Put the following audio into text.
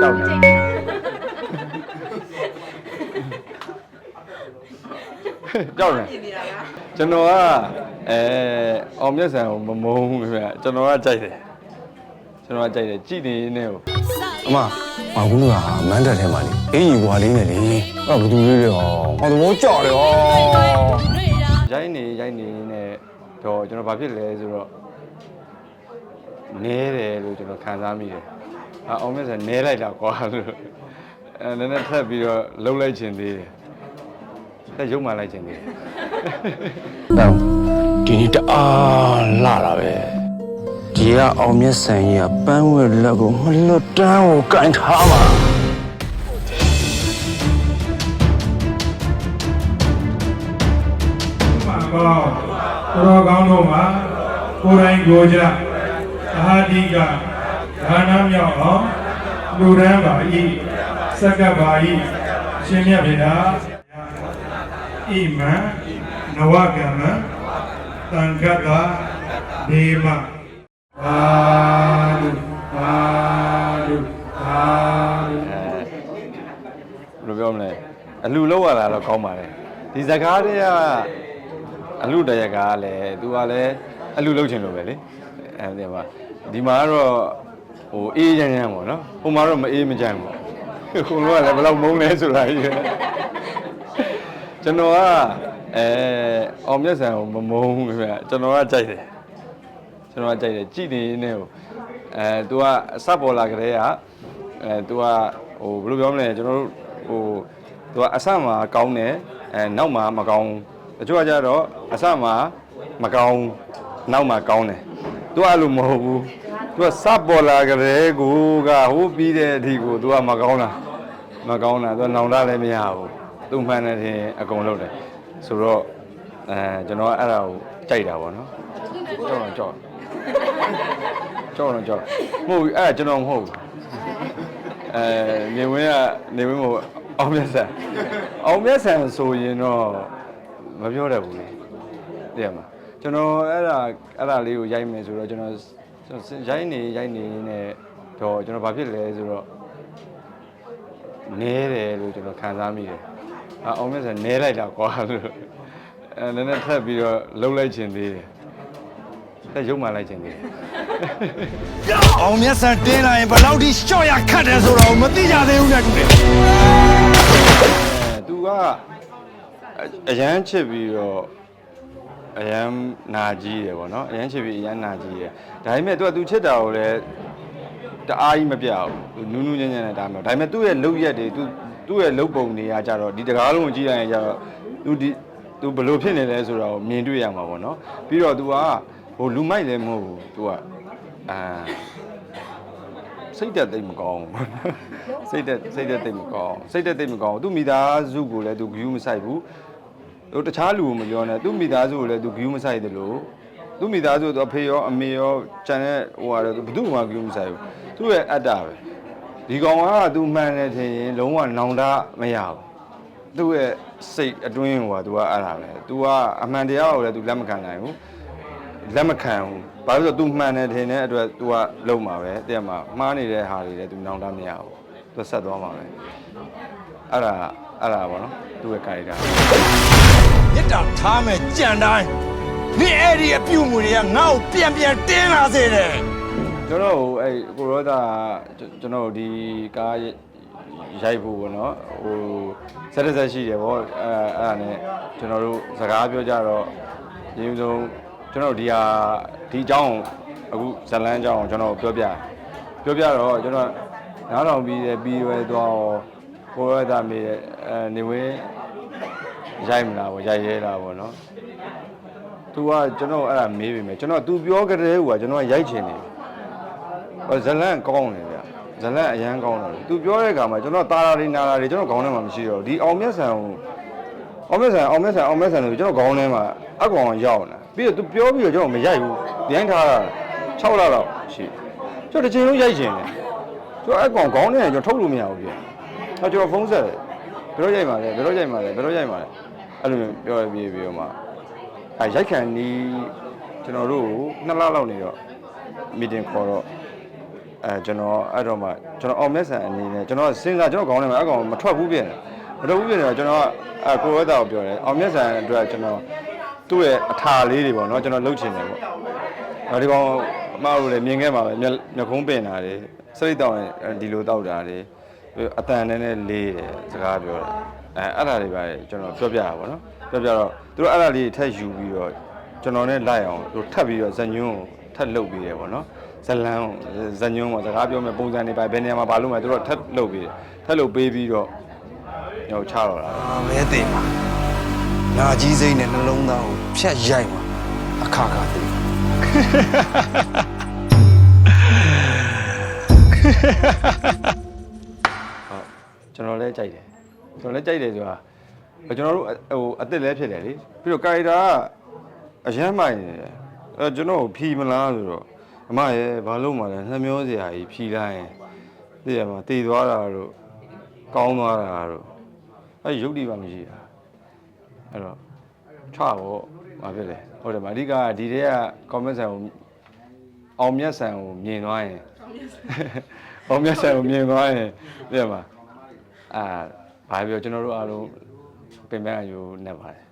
ကြောက်တယ်ကြောက်တယ်ပြင်နေတာလားကျွန်တော်ကအဲအောင်မျက်စံကိုမမုန်းဘူးခင်ဗျကျွန်တော်ကကြိုက်တယ်ကျွန်တော်ကကြိုက်တယ်ကြည်နေနေကိုအမမကူကမန်းတက်ထဲမှာလေအေးကြီးဘွာလေးနဲ့လေအဲ့ဘသူလေးတွေဟောဟောသဘောကြောက်တယ်ဟောရိုက်နေရိုက်နေနဲ့တော့ကျွန်တော်ဘာဖြစ်လဲဆိုတော့နဲတယ်လို့ကျွန်တော်ခံစားမိတယ် အအောင်မျက်စံနဲလိုက်တာကွာလို့အဲနည်းနည်းထပ်ပြီးတော့လှုပ်လိုက်ခြင်းသေးတယ်တက်ရုံမှလိုက်ခြင်းသေးတယ်တော့ဒီနေ့တအားလာတာပဲဒီကအောင်မြတ်ဆန်ကြီးကပန်းဝဲလက်ကိုမလွတ်တမ်းကိုကန်ထားပါမှာကောတော်ကောင်းတို့မှာကိုယ်တိုင်ကိုယ်ကြအာဟာတိက ဒါနမြောက်အောင်လူရန်ပါဤစက္ကပ်ပါဤရှင်မြတ်ဗေဒာဣမံနဝကမံတံခတ်တာဒေမဘာဒုဘာဒုဘာဒုအဲဘယ်လိုပြောမလဲအလူလောက်ရတာတော့ကောင်းပါတယ်ဒီဇကားတွေကအလူတရကားကလည်းသူကလည်းအလူလောက်ချင်လို့ပဲလေအဲဒီမှာဒီမှာကတော့ ဟိုအေးချမ်းချမ်းပေါ့နော်ဟိုမှာတော့မအေးမချမ်းပေါ့ခုလုံးကလည်းဘယ်လောက်မုန်းလဲဆိုတာကြီးပဲကျွန်တော်ကအဲအောင်မျက်စံကိုမမုန်းဘူးခင်ဗျကျွန်တော်ကကြိုက်တယ်ကျွန်တော်ကကြိုက်တယ်ကြည်နေနေကိုအဲ तू ကအစပေါ်လာကြတဲ့ကအဲ तू ကဟိုဘယ်လိုပြောမလဲကျွန်တော်တို့ဟို तू ကအစမှာကောင်းတယ်အဲနောက်မှာမကောင်းဘူးတချို့ကကြတော့အစမှာမကောင်းနောက်မှာကောင်းတယ် तू အဲ့လိုမဟုတ်ဘူး သူကစပေါ်လာကြတဲ့ကိုကဟိုးပြီးတဲ့အထိကိုသူကမကောင်းတာမကောင်းတာသူကနောင်တလည်းမရဘူးသူမှန်တဲ့ထင်အကုန်လုပ်တယ်ဆိုတော့အဲကျွန်တော်အဲ့ဒါကိုကြိုက်တာပေါ့နော်ကြောက်တော့ကြောက်ကြောက်တော့ကြောက်မဟုတ်ဘူးအဲ့ဒါကျွန်တော်မဟုတ်ဘူးအဲနေဝင်းကနေဝင်းကိုအောင်မြတ်ဆန်အောင်မြတ်ဆန်ဆိုရင်တော့မပြောတတ်ဘူးလေတကယ်မှာကျွန်တော်အဲ့ဒါအဲ့ဒါလေးကိုရိုက်မယ်ဆိုတော့ကျွန်တော် ရိုက်နေရိုက်နေနဲ့တော့ကျွန်တော်ဘာဖြစ်လဲဆိုတော့နဲတယ်လို့ကျွန်တော်ခံစားမိတယ်အအောင်မြတ်ဆန်နဲလိုက်တာကွာလို့အဲနည်းနည်းထပ်ပြီးတော့လှုပ်လိုက်ခြင်းသေးတယ်တက်ရုံမှလိုက်ခြင်းသေးတယ်အောင်မြတ်ဆန်တင်းလာရင်ဘယ်လောက်ထိရှော့ရခတ်တယ်ဆိုတော့မသိကြသေးဘူးနဲ့တူတယ်အဲသူကအအရန်ချစ်ပြီးတော့ အရန်နာကြီးတယ်ဗောနော်အရန်ချစ်ပြီးအရန်နာကြီးတယ်ဒါပေမဲ့သူကသူချစ်တာကိုလည်းတအားကြီးမပြဘူးနူးနူးညံ့ညံ့နဲ့ဒါမှမဟုတ်ဒါပေမဲ့သူ့ရဲ့လုတ်ရက်တွေသူသူ့ရဲ့လုတ်ပုံတွေကကြတော့ဒီတကားလုံးကိုကြည့်လိုက်ရင်ကြတော့သူဒီသူဘယ်လိုဖြစ်နေလဲဆိုတာကိုမြင်တွေ့ရမှာဗောနော်ပြီးတော့ तू ကဟိုလူမိုက်လည်းမဟုတ်ဘူး तू ကအာစိတ်တက်သိပ်မကောင်းဘူးစိတ်တက်စိတ်တက်သိပ်မကောင်းစိတ်တက်သိပ်မကောင်းသူ့မိသားစုကိုလည်း तू view မဆိုင်ဘူး ဟိုတခြားလူကိုမပြောနဲ့သူ့မိသားစုကိုလည်း तू view မဆိုင်တယ်လို့သူ့မိသားစုတော့အဖေရောအမေရောကျန်တဲ့ဟိုဟာတော့ဘယ်သူမှ view မဆိုင်ဘူးသူ့ရဲ့အတ္တပဲဒီကောင်က तू မှန်တယ်ထင်ရင်လုံးဝနောင်တမရဘူးသူ့ရဲ့စိတ်အတွင်းဟိုက तू ကအဲ့ဒါပဲ तू ကအမှန်တရားကိုလည်း तू လက်မခံနိုင်ဘူး လက်မခံဘူး။ဘာလို့လဲဆိုတော့ तू မှန်တယ်ထင်တဲ့အတွက် तू ကလုံမှာပဲတဲ့မှာမှားနေတဲ့ဟာတွေလည်း तू နောင်တမရဘူး။ तू ဆက်သွားမှာပဲ။အဲ့ဒါအဲ့ဒါပေါ့နော်။ तू ရဲ့ character မြစ်တာထားမဲ့ကြံတိုင်းနေ့အဲ့ဒီအပြုတ်မှုတွေကငါ့ကိုပြန်ပြန်တင်းလာစေတယ်ကျွန်တော်ဟိုအဲ့ကိုရောသားကျွန်တော်ဒီကားရိုက်ဖို့ပေါ့နော်ဟိုဆက်တစ်ဆက်ရှိတယ်ဗောအဲအဲ့ဒါနဲ့ကျွန်တော်တို့စကားပြောကြတော့ရင်းဆုံးကျွန်တော်ဒီဟာဒီအကြောင်းအခုဇလန်းအကြောင်းကျွန်တော်ပြောပြပြောပြတော့ကျွန်တော်နားထောင်ပြီးတယ်ပြီးရွယ်သွားတော့ကိုရောသားမေးတယ်အဲနေဝင်း ရိုက်မလားဗောရိုက်ရဲလားဗောနော် तू ကကျွန်တော်အဲ့ဒါမေးပြီမယ်ကျွန်တော် तू ပြောကြတဲ့ဟိုကကျွန်တော်ရိုက်ချင်တယ်ဟိုဇလန့်ကောင်းတယ်ဗျဇလန့်အရန်ကောင်းတယ်သူပြောတဲ့အခါမှာကျွန်တော်တာရာတွေနာရာတွေကျွန်တော်ခေါင်းထဲမှာမရှိတော့ဒီအောင်မြတ်ဆန်ကိုအောင်မြတ်ဆန်အောင်မြတ်ဆန်အောင်မြတ်ဆန်လို့ကျွန်တော်ခေါင်းထဲမှာအကောင်ရောက်လာပြီးတော့သူပြောပြီးတော့ကျွန်တော်မရိုက်ဘူးဒီတိုင်းထားတာ6လလောက်ရှိကျွန်တော်တစ်ချိန်လုံးရိုက်ချင်တယ်ကျွန်တော်အကောင်ခေါင်းထဲကကျွန်တော်ထုတ်လို့မရဘူးပြအဲကျွန်တော်ဖုန်းဆက်တယ် ဘယ်တော့ရိုက်မှာလဲဘယ်တော့ရိုက်မှာလဲဘယ်တော့ရိုက်မှာလဲအဲ့လိုပြောရပြီးပြီးတော့မှအဲရိုက်ခံနီးကျွန်တော်တို့ကို2လလောက်နေတော့ meeting ခေါ်တော့အဲအဲကျွန်တော်အဲ့တော့မှကျွန်တော်အောင်မြတ်ဆန်အနေနဲ့ကျွန်တော်စဉ်းစားကျွန်တော်ခေါင်းထဲမှာအကောင်မထွက်ဘူးပြင်တယ်မထွက်ဘူးပြင်တယ်ကျွန်တော်ကအကိုဝဲတာကိုပြောတယ်အောင်မြတ်ဆန်အတွက်ကျွန်တော်သူ့ရဲ့အထာလေးတွေပေါ့နော်ကျွန်တော်လှုပ်ချင်တယ်ပေါ့နောက်ဒီကောင်အမတို့လည်းမြင်ခဲ့ပါပဲမျက်မျက်ခုံးပင်တာတွေစိတ်တောင်းရင်ဒီလိုတောက်တာတွေ အတန်နဲ့နဲ့လေးတယ်စကားပြောတယ်အဲအဲ့ဒါတွေပါကျွန်တော်ပြောပြတာပေါ့နော်ပြောပြတော့သူတို့အဲ့ဒါလေးထက်ယူပြီးတော့ကျွန်တော်နဲ့လိုက်အောင်သူထပ်ပြီးတော့ဇညွန်းကိုထပ်လှုပ်ပြီးတယ်ပေါ့နော်ဇလန်းဇညုံပေါ့စကားပြောမယ်ပုံစံတွေပါဘယ်နေရာမှာဘာလို့မလဲသူတို့ထပ်လုပ်ပေးတယ်ထပ်လုပ်ပေးပြီးတော့ဟိုချတော့တာအာမဲသိမှာနာကြီးစိမ့်နဲ့နှလုံးသားကိုဖြတ်ရိုက်မှာအခါခါသိဟုတ် ကျွန်တော်လည်းကြိုက်တယ်ကျွန်တော်လည်းကြိုက်တယ်ဆိုတာကျွန်တော်တို့ဟိုအစ်စ်လည်းဖြစ်တယ်လေပြီးတော့ကာရီတာကအရမ်းမိုင်နေတယ်အဲကျွန်တော်ဖြီမလားဆိုတော့အမရဲ့ဘာလို့မှလဲနှမျောစရာကြီးဖြီလိုက်ရင်သိရမှာတည်သွားတာတို့ကောင်းသွားတာတို့အဲရုပ်တိပါမရှိတာအဲ့တော့ချတော့ဘာဖြစ်လဲဟုတ်တယ်မအဓိကဒီတည်းက comment ဆန်ကိုအောင်မြတ်ဆန်ကိုမြင်သွားရင်အောင်မြတ်ဆန်ကိုမြင်သွားရင်သိရမှာ အာဘာပြောကျွန်တော်တို့အားလုံးပင်ပန်းအယူနဲ့ပါတယ်